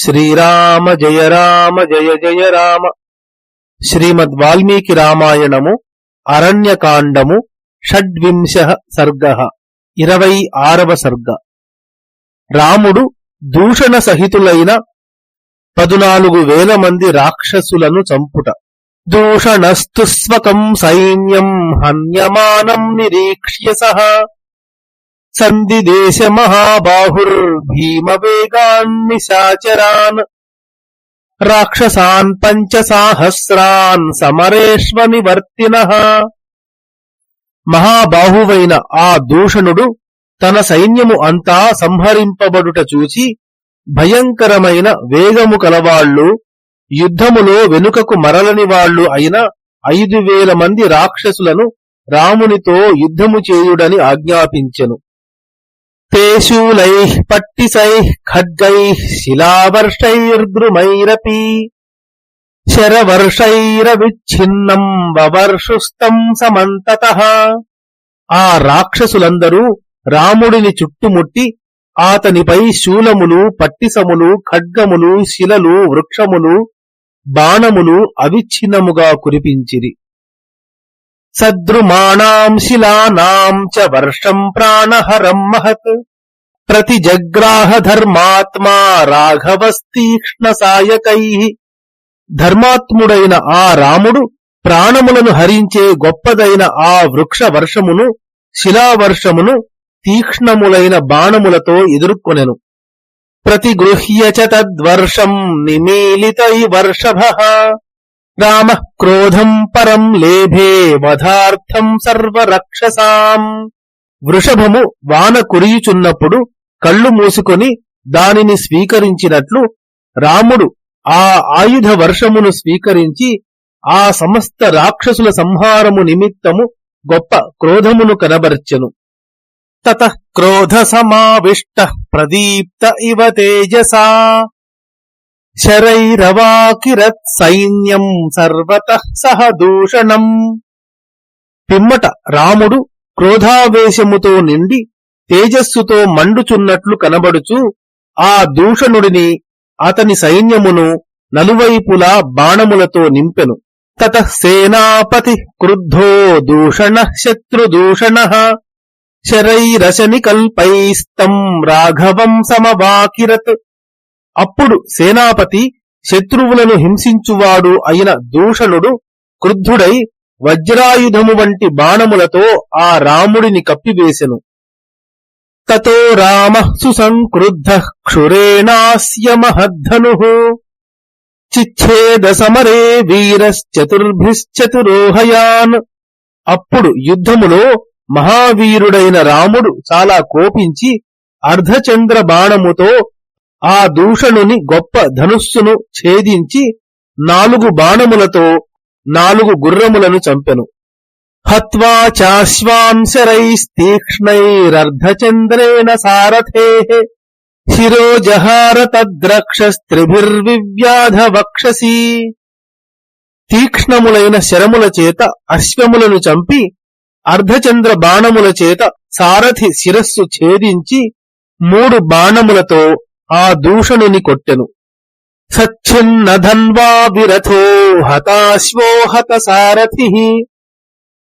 శ్రీరామ జయ రామ జయ జయ రామ. శ్రీమద్ వాల్మీకి రామాయణము అరణ్యకాండము షడ్వింశ సర్గ. ఇరవై ఆరవ సర్గ. రాముడు దూషణ సహితులైన పదునాలుగు వేల మంది రాక్షసులను చంపుట. దూషణస్తు స్వకం సైన్యం హన్యమానం నిరీక్ష్య సహ. సందిదేశ మహాబాహుర్భీమవేగాన్నిశాచరాన్ రాక్షసాన్ పంచసాహస్రాన్ సమరేష్వ వర్తిన మహాబాహువైన ఆ దూషణుడు తన సైన్యము అంతా సంహరింపబడుట చూచి భయంకరమైన వేగము కలవాళ్ళు యుద్ధములో వెనుకకు మరలని వాళ్ళు అయిన ఐదు వేల మంది రాక్షసులను రామునితో యుద్ధము చేయుడని ఆజ్ఞాపించెను. తేశూలైః పట్టిసైః ఖడ్గైః శిలావర్షైర్ద్రుమైరపి శరవర్షైరవిచ్ఛిన్నం వవర్షుస్తం సమంతతః ఆ రాక్షసులందరూ రాముడిని చుట్టుముట్టి ఆతనిపై శూలములు పట్టిసములు ఖడ్గములు శిలలు వృక్షములు బాణములు అవిచ్ఛిన్నముగా కురిపించిరి. సద్రుమాణాం శిలానాం చ వర్షం ప్రాణహరం మహత్. ప్రతిజగ్రాహ ధర్మాత్మా రాఘవస్తీక్ష్ణ సాయకై ధర్మాత్ముడైన ఆ రాముడు ప్రాణములను హరించే గొప్పదైన ఆ వృక్ష వర్షమును శిలావర్షమును తీక్ష్ణములైన బాణములతో ఎదుర్కొనెను. ప్రతిగృహ్య చ తద్వర్షం నిమీలితై వర్షభ. రామ క్రోధం పరం లేభే వధార్థం సర్వరక్షసాం వృషభము వాన కురియుచున్నప్పుడు కళ్ళు మూసుకొని దానిని స్వీకరించినట్లు రాముడు ఆ ఆయుధ వర్షమును స్వీకరించి ఆ సమస్త రాక్షసుల సంహారము నిమిత్తము గొప్ప క్రోధమును కనబర్చెను. తత క్రోధ సమావిష్ట ప్రదీప్త ఇవ తేజసా। శరైరవాకిరత్ సైన్యం సర్వత సహ దూషణం. పిమ్మట రాముడు క్రోధావేశముతో నిండి తేజస్సుతో మండుచున్నట్లు కనబడుచు ఆ దూషణుడిని అతని సైన్యమును నలువైపులా బాణములతో నింపెను. తత సేనాపతి క్రుద్ధో దూషణ శత్రుదూషణ శరైరశని కల్పైస్తం రాఘవం సమవాకిరత్. అప్పుడు సేనాపతి శత్రువులను హింసించువాడు అయిన దూషణుడు క్రుద్ధుడై వజ్రాయుధము వంటి బాణములతో ఆ రాముడిని కప్పివేశెను తతో రామ సుసంక్రుద్ధ క్షురేణాస్య మహద్ధను. చిచ్ఛేద సమరే వీరశ్చతుర్భిశ్చతురోహయాన్. అప్పుడు యుద్ధములో మహావీరుడైన రాముడు చాలా కోపించి అర్ధచంద్ర బాణముతో ఆ దూషణుని గొప్ప ధనుస్సును ఛేదించి నాలుగు బాణములతో నాలుగు గుర్రములను చంపెను. హత్వా చాశ్వాంశరైస్తీక్ష్ణైరర్ధచంద్రేణ సారథే. శిరోజహార తద్రక్షస్త్రిభిర్వివ్యాధ వక్షసి తీక్ష్ణములైన శరముల చేత అశ్వములను చంపి అర్ధచంద్ర బాణముల చేత సారథి శిరస్సు ఛేదించి మూడు బాణములతో ఆ దూషణుని కొట్టెను. సచ్చిన్నధన్వా విరథో హతాశ్వో హత సారథి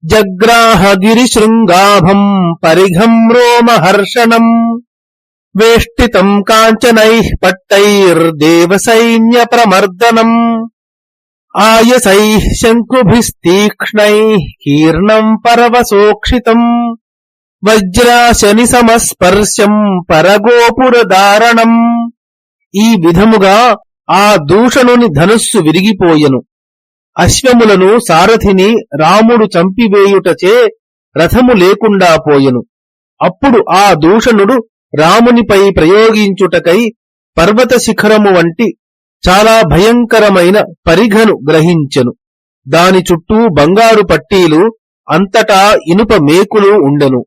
జగ్రాహ గిరిశృంగాభం పరిఘం రోమహర్షణం. వేష్టితం కాంచనైః పట్టైర్దేవసైన్య ప్రమర్దనం ఆయసై శంకుభిస్తీక్ష్ణై కీర్ణం పరవసోక్షితం వజ్రాశని సమస్పర్శం పరగోపురధారణం ఈ విధముగా ఆ దూషణుని ధనుస్సు విరిగిపోయెను. అశ్వములను సారథిని రాముడు చంపివేయుటచే రథము లేకుండా పోయెను. అప్పుడు ఆ దూషణుడు రామునిపై ప్రయోగించుటకై పర్వత శిఖరము వంటి చాలా భయంకరమైన పరిఘను గ్రహించెను. దాని చుట్టూ బంగారు పట్టీలు అంతటా ఇనుప మేకులు ఉండెను.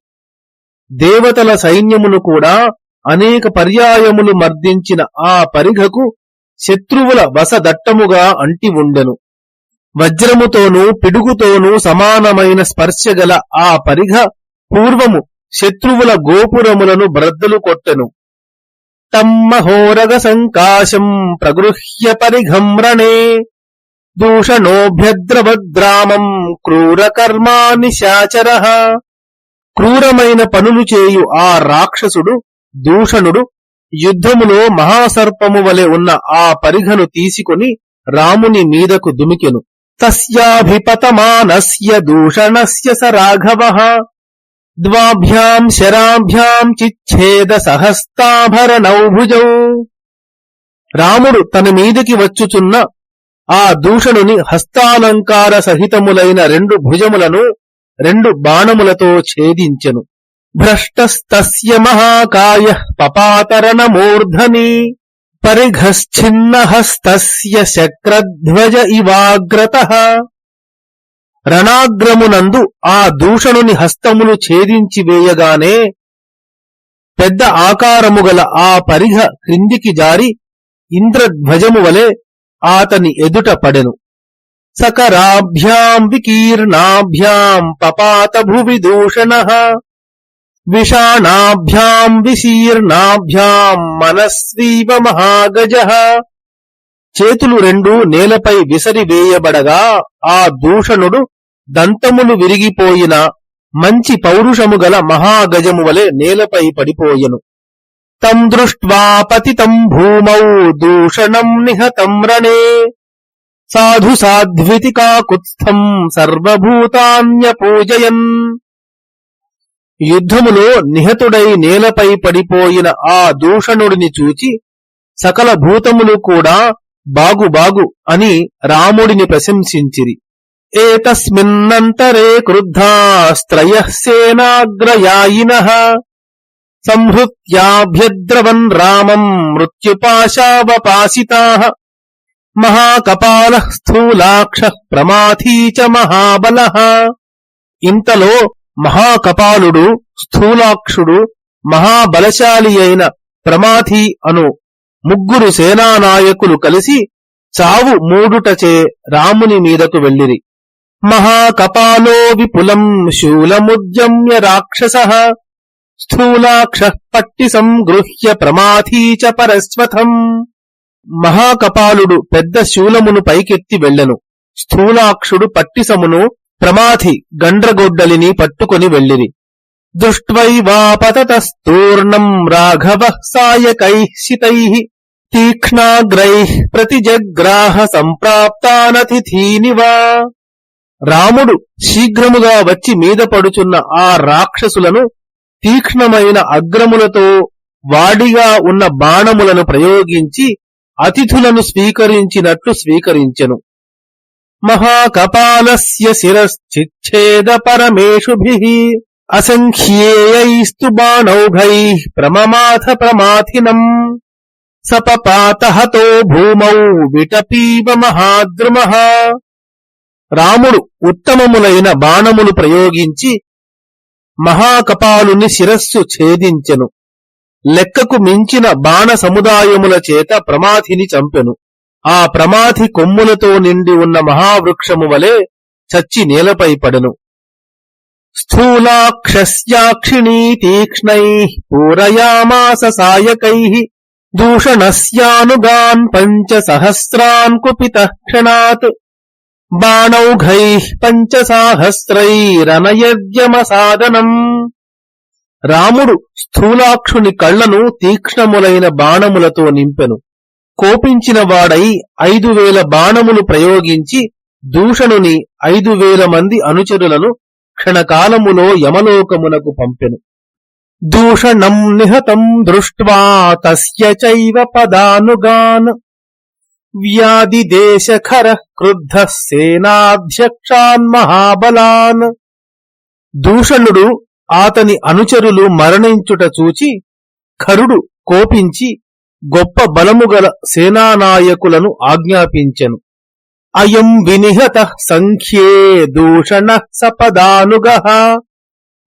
దేవతల సైన్యమును కూడా అనేక పర్యాయములు మర్దించిన ఆ పరిఘకు శత్రువుల వసదట్టముగా అంటి ఉండెను. వజ్రముతోనూ పిడుగుతోనూ సమానమైన స్పర్శగల ఆ పరిఘ పూర్వము శత్రువుల గోపురములను బ్రద్దలు కొట్టెను. తమ్మహోరగ సంకాశం ప్రగృహ్య పరిఘమ్రణే దూషణోభ్యద్రవద్రామం క్రూరకర్మాని శాచర. క్రూరమైన పనులు చేయు ఆ రాక్షసుడు దూషణుడు యుద్ధములో మహాసర్పము వలె ఉన్న ఆ పరిఘను తీసుకొని రాముని మీదకు దుమికెను. తస్యాభిపతమానస్య దూషణస్య స రాఘవ. ద్వాభ్యాం శరాభ్యాం చిచ్ఛేద సహస్తాభరణౌభుజౌ రాముడు తన మీదికి వచ్చుచున్న ఆ దూషణుని హస్తాలంకార సహితములైన రెండు భుజములను రెండు బాణములతో ఛేదించెను. భ్రష్టస్తస్య మహాకాయ పపాతరణమూర్ధని పరిఘశ్చిన్నహస్తస్య శక్రధ్వజ ఇవాగ్రత. రణాగ్రమునందు ఆ దూషణుని హస్తములు ఛేదించి వేయగానే పెద్ద ఆకారము గల ఆ పరిఘ క్రిందికి జారి ఇంద్రధ్వజము వలె ఆతని ఎదుట పడెను. సకరాభ్యాం వికీర్ణాభ్యాం పపాత భువి దూషణ విషాణాభ్యాం విశీర్ణాభ్యాం మనస్వీవ మహాగజ చేతులు రెండు నేలపై విసరివేయబడగా ఆ దూషణుడు దంతములు విరిగిపోయిన మంచి పౌరుషము గల మహాగజము వలె నేలపై పడిపోయెను. తం దృష్ట్వా పతితం భూమౌ దూషణం నిహతం రణే సాధు సాధ్వితి కాకుత్స్థం సర్వభూతాన్యపూజయన్. యుద్ధములో నిహతుడై నేలపై పడిపోయిన ఆ దూషణుడిని చూచి సకల భూతములు కూడా బాగు బాగు అని రాముడిని ప్రశంసించిరి. ఏతస్మిన్నంతరే క్రుద్ధాస్త్రయ సేనాగ్రయాయిన. సంహృత్యాభ్యద్రవన్ రామం మృత్యుపాశావపాసితా. మహాకపాల స్థూలాక్ష ప్రమాథీ చ మహాబల. ఇంతలో మహాకపాలుడు స్థూలాక్షుడు మహాబలశాలి అయిన ప్రమాథి అను ముగ్గురు సేనానాయకులు కలిసి చావు మూడుటచే రాముని మీదకు వెళ్ళిరి. మహాకపాలో విపులం శూలముద్యమ్య రాక్షస. స్థూలాక్ష పట్టి సంగృహ్య ప్రమాథీ చ పరస్వథం. మహాకపాలుడు పెద్ద శూలమును పైకెత్తి వెళ్ళెను. స్థూలాక్షుడు పట్టిసమును ప్రమాథి గండ్రగొడ్డలిని పట్టుకొని వెళ్ళిరి. దృష్ట్వైవాపతతస్తూర్ణం రాఘవ సాయకైశితై తీక్ష్ణాగ్రై ప్రతిజగ్రాహ సంప్రాప్తానతిథీనివా. రాముడు శీఘ్రముగా వచ్చి మీద పడుచున్న ఆ రాక్షసులను తీక్ష్ణమైన అగ్రములతో వాడిగా ఉన్న బాణములను ప్రయోగించి అతిథులను స్వీకరించినట్లు స్వీకరించెను. మహాకపాలస్య శిరశ్చిచ్ఛేద పరమేషుభి అసంఖ్యేయైస్తు బాణౌఘై ప్రమమాథ ప్రమాథినం. సపపాతహతో భూమౌ విటపీవ మహాద్రుమ. రాముడు ఉత్తమములైన బాణములు ప్రయోగించి మహాకపాలుని శిరస్సు ఛేదించెను. లెక్కకు మించిన బాణ సముదాయముల చేత ప్రమాథిని చంపెను. ఆ ప్రమాథి కొమ్ములతో నిండి ఉన్న మహావృక్షము వలె చచ్చి నేలపై పడెను. స్థూలాక్షస్యాక్షిణీ తీక్ష్ణై పూరయామాస సాయకై దూషణస్యానుగాన్ పంచ సహస్రాన్ కుపిత క్షణాత్ బాణౌఘై పంచసాహస్రైరనయద్యమ సాధనం రాముడు స్థూలాక్షుని కళ్ళను తీక్ష్ణములైన బాణములతో నింపెను. కోపించిన వాడై ఐదు వేల బాణములు ప్రయోగించి దూషణుని ఐదు వేల మంది అనుచరులను క్షణకాలములో యమలోకమునకు పంపెను. దూషణం నిహతం దృష్ట్వా తస్య చైవ పదానుగాన్. వ్యాధిదేశఖర క్రుద్ధ సేనాధ్యక్షాన్ మహాబలాన్. దూషణుడు ఆతని అనుచరులు మరణించుట చూచి ఖరుడు కోపించి గొప్ప బలము గల సేనానాయకులను ఆజ్ఞాపించెను. అయం వినిహత సంఖ్యే దూషణ సపదానుగ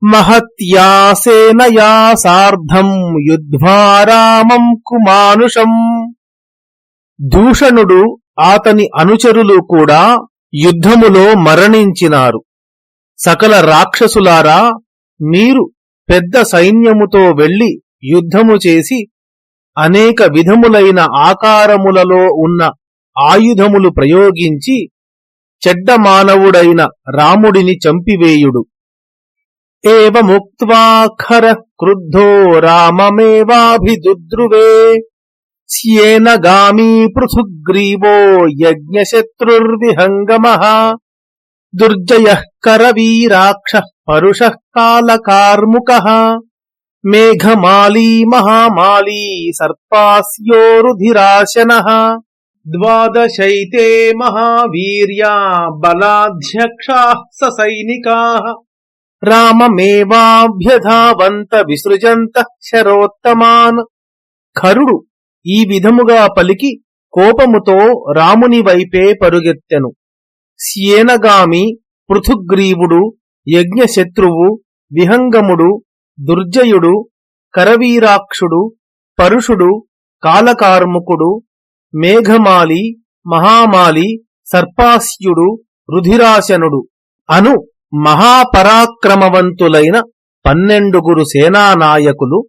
మహత్యా సేనయా సార్ధం యుద్ధ్వారామం కుమానుషం. దూషణుడు అతని అనుచరులు కూడా యుద్ధములో మరణించినారు. సకల రాక్షసులారా మీరు పెద్ద సైన్యముతో వెళ్ళి యుద్ధము చేసి అనేక విధములైన ఆకారములలో ఉన్న ఆయుధములు ప్రయోగించి చెడ్డ మానవుడైన రాముడిని చంపివేయుడు. ఏముక్వాఖర క్రుద్ధో రామమేవాభిదుద్రువే. స్యేనగామీ పృథుగ్రీవో యజ్ఞశత్రుర్విహంగమ. దుర్జయ కరవీరాక్ష పరుష కాలకార్ముక మేఘమాలీ మహామాలీ సర్పాస్యోరుధిరాశన ద్వాదశైతే మహావీర్యా బలాధ్యక్షా సైనికా రామమేవాభ్యధావంత విసృజంత శరోత్తమాన్ ఖరుడు ఈ విధముగా పలికి కోపముతో రాముని వైపే పరుగెత్తెను. స్యేనగామి పృథుగ్రీవుడు యజ్ఞశత్రువు విహంగముడు దుర్జయుడు కరవీరాక్షుడు పరుషుడు కాలకార్ముకుడు మేఘమాలి మహామాలి సర్పాస్యుడు రుధిరాశనుడు. అను మహాపరాక్రమవంతులైన పన్నెండుగురు సేనానాయకులు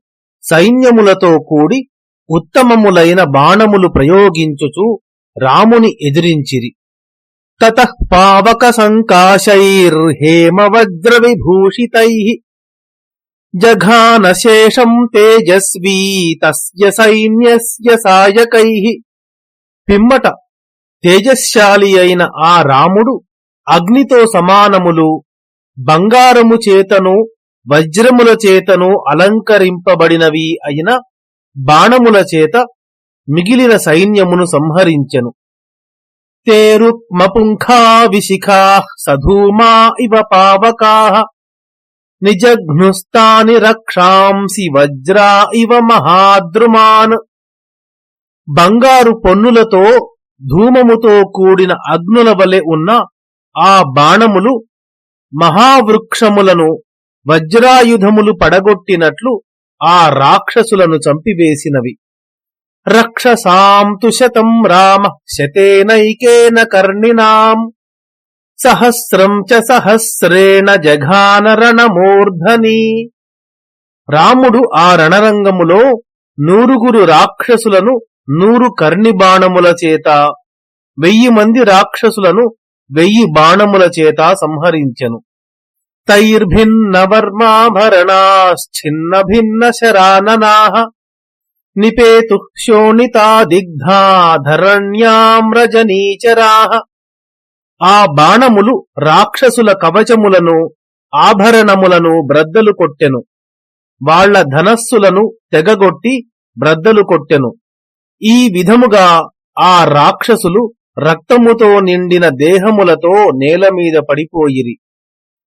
సైన్యములతో కూడి ఉత్తమములైన బాణములు ప్రయోగించుచు రాముని ఎదిరించిరి. తత పావక సంకాశైర్హేమవజ్ర విభూషితై జఘానశేషం తేజస్వీ తస్య సైన్యస్య సాయకై పిమ్మట తేజశాలి అయిన ఆ రాముడు అగ్నితో సమానములు బంగారము చేతను వజ్రముల చేతను అలంకరింపబడినవి అయిన బాణముల చేత మిగిలిన సైన్యమును సంహరించెను. తేరుక్మపుంఖా విశిఖా సధూమా ఇవ పావకా నిజఘ్నుస్తాని రక్షాంసి వజ్రా ఇవ మహాద్రుమాన్ బంగారు పొన్నులతో ధూమముతో కూడిన అగ్నుల వలె ఉన్న ఆ బాణములు మహావృక్షములను వజ్రాయుధములు పడగొట్టినట్లు ఆ రాక్షసులను చంపివేసినవి. రక్షసాం శతం రామ శతేనైకేన కర్ణినాం సహస్రం చ సహస్రేణ జఘాన రణమూర్ధని రాముడు ఆ రణరంగములో నూరుగురు రాక్షసులను నూరు కర్ణి బాణముల చేత వెయ్యి మంది రాక్షసులను వెయ్యి బాణముల చేత సంహరించెను. తైర్భిన్న వర్మాభరణాశ్చిన్న భిన్న శరాననాహ నిపేతు శోణితా ధరణ్యామ్రజనీచరాహ ఆ బాణములు రాక్షసుల కవచములను ఆభరణములను బ్రద్దలు కొట్టెను. వాళ్ళ ధనస్సులను తెగగొట్టి బ్రద్దలు కొట్టెను. ఈ విధముగా ఆ రాక్షసులు రక్తముతో నిండిన దేహములతో నేలమీద పడిపోయిరి.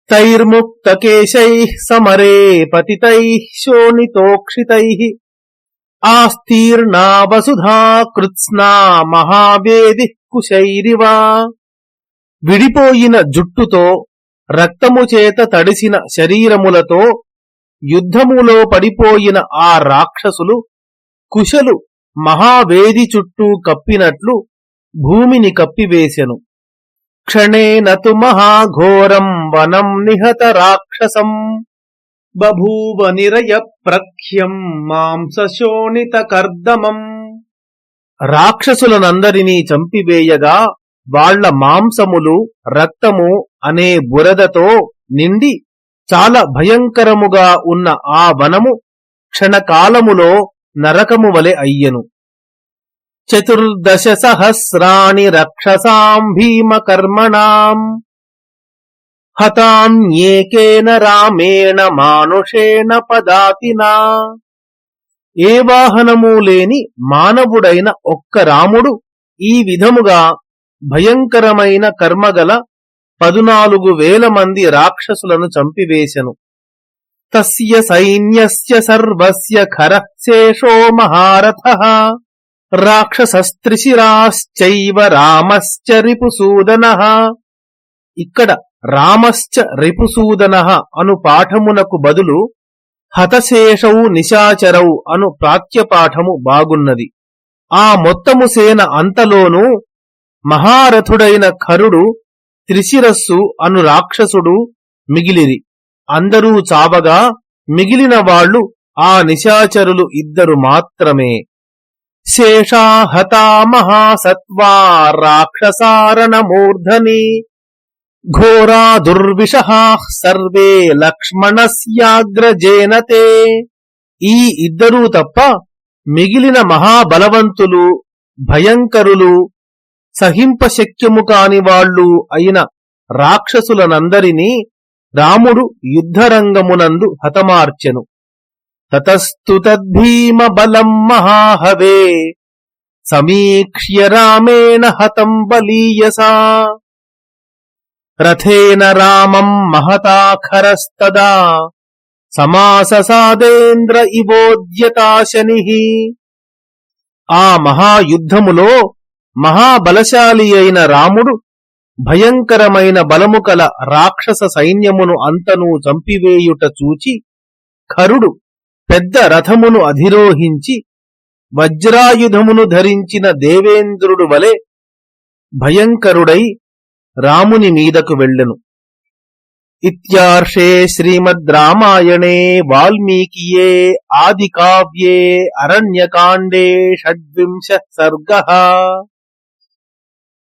తైర్ముక్తకేశై సమరే పతితై శోణితోక్షితై. ఆస్తీర్ణా వసుధా కృత్స్నా మహావేది కుశైరివా విడిపోయిన జుట్టుతో రక్తము చేత తడిసిన శరీరములతో యుద్ధములో పడిపోయిన ఆ రాక్షసులు కుశలు మహావేది చుట్టూ కప్పినట్లు భూమిని కప్పివేశెను క్షణే నతు మహాఘోరం వనం నిహత రాక్షసం. బభూవ నిరయ ప్రఖ్యం మాంసశోణిత కర్దమం రాక్షసులనందరినీ చంపివేయగా వాళ్ళ మాంసములు రక్తము అనే బురదతో నిండి చాలా భయంకరముగా ఉన్న ఆ వనము క్షణకాలములో నరకము వలె అయ్యెను చతుర్దశ సహస్రాణి రక్షసాం భీమకర్మణాం హతాన్యేకేన రామేణ మానుషేణ పదాతినా. ఏ వాహనము లేని మానవుడైన ఒక్క రాముడు ఈ విధముగా భయంకరమైన కర్మగల పదునాలుగు వేల మంది రాక్షసులను చంపివేశను. తస్య సైన్యస్య సర్వస్య ఖరశేషో మహారథ. రాక్షసస్త్రిశిరాశ్చైవ రామశ్చ రిపుసూదన. ఇక్కడ రామశ్చ రిపుసూదన అను పాఠమునకు బదులు హతశేషౌ నిశాచరౌ అను ప్రాత్యపాఠము బాగున్నది. ఆ మొత్తము సేన అంతలోనూ మహారథుడైన ఖరుడు త్రిశిరస్సు అను రాక్షసుడు మిగిలిరి. అందరూ చావగా మిగిలిన వాళ్ళు ఆ నిశాచరులు ఇద్దరు మాత్రమే. శేషాహతా మహాసత్వా రాక్షసారణమూర్ధని ఘోరా దుర్విషహా సర్వే లక్ష్మణస్యాగ్రజేనతే ఈ ఇద్దరూ తప్ప మిగిలిన మహాబలవంతులు భయంకరులు సహింపశక్యము కాని వాళ్ళు అయిన రాక్షసులనందరినీ రాముడు యుద్ధరంగమునందు హతమార్చెను. తతస్తు తద్భీమ బలం మహాహవే సమీక్ష్య రామేణ హతం బలీయసా। రథేన రామం మహతాఖరస్తదా. సమాససాదేంద్ర ఇవోద్యతాశని. ఆ మహాయుద్ధములో మహాబలశాలి అయిన రాముడు భయంకరమైన బలము కల రాక్షస సైన్యమును అంతను చంపివేయుట చూచి ఖరుడు పెద్ద రథమును అధిరోహించి వజ్రాయుధమును ధరించిన దేవేంద్రుడు వలె భయంకరుడై రాముని మీదకు వెళ్ళెను. ఇత్యార్షే శ్రీమద్ రామాయణే వాల్మీకియే ఆది కావ్యే అరణ్యకాండే షడ్వింశ సర్గ.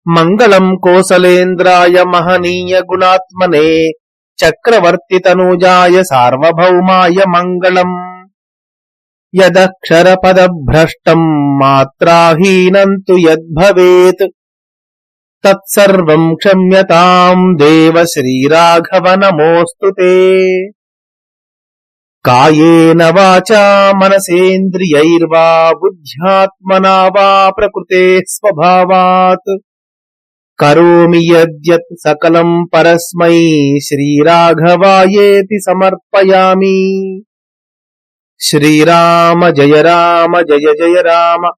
మంగళం కోసలేంద్రాయ మహనీయ గుణాత్మనే చక్రవర్తి తనూజాయ సార్వభౌమాయ మంగళం. యదక్షర పద భ్రష్టం మాత్రాహీనం తు యద్భవేత్. तत्सर्वम् क्षम्यताम् देव श्रीराघव नमोस्तु ते। कायेन वाचा मनसेन्द्रियैर्वा बुद्ध्यात्मना वा प्रकृतेः स्वभावात्। करोमि यद्यत् सकलम् परस्मै श्रीराघवायेति समर्पयामि। श्रीराम जय राम, जय जय राम।